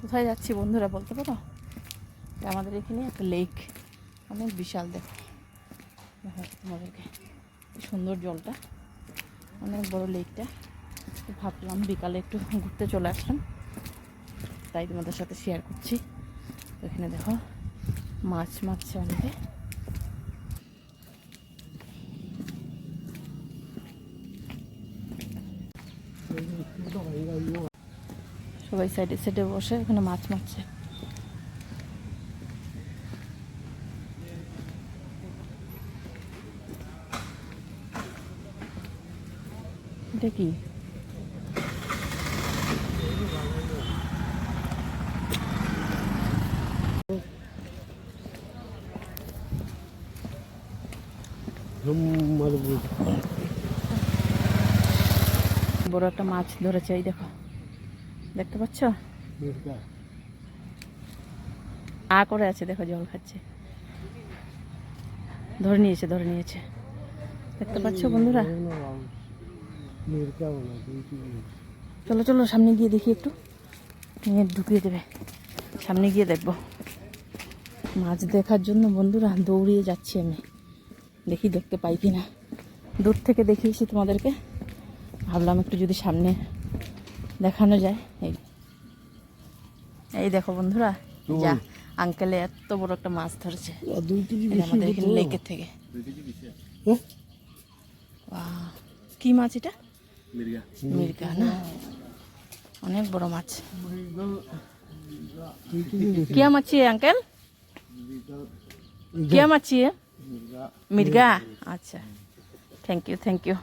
কোথায় যাচ্ছি বন্ধুরা বলতে পারো? আমাদের এখানে একটা লেক অনেক বিশাল দেখো। তোমাদেরকে সুন্দর জলটা, অনেক বড় লেকটা ভাবলাম বিকালে একটু ঘুরতে চলে আসলাম। তাই তোমাদের সাথে শেয়ার করছি। এখানে দেখো, মাছ মারছে অনেকে সবাই সাইডে সাইডে বসে, ওখানে মাছ মারছে। এটা কি? বড় একটা মাছ ধরেছে, এই দেখো। দেখতে পাচ্ছ? আ করে আছে দেখো জল খাচ্ছে। ধরে নিয়েছে ধরে নিয়েছে। দেখতে পাচ্ছ বন্ধুরা? চলো চলো সামনে গিয়ে দেখি একটু। ঢুকিয়ে দেবে। সামনে গিয়ে দেখব। মাছ দেখার জন্য বন্ধুরা দৌড়িয়ে যাচ্ছি আমি। দেখি দেখতে পাই কি না দূর থেকে দেখিয়েছি তোমাদেরকে। ভাবলাম একটু যদি সামনে দেখানো যায়। এই। এই দেখো বন্ধুরা যা আঙ্কেলে এত বড় একটা মাছ ধরছে। লেকের থেকে। কি মাছ এটা? মির্গা। না? অনেক বড় মাছ। কে মাছি আঙ্কেল? কে মাছি মির্গা। আচ্ছা। Thank you thank you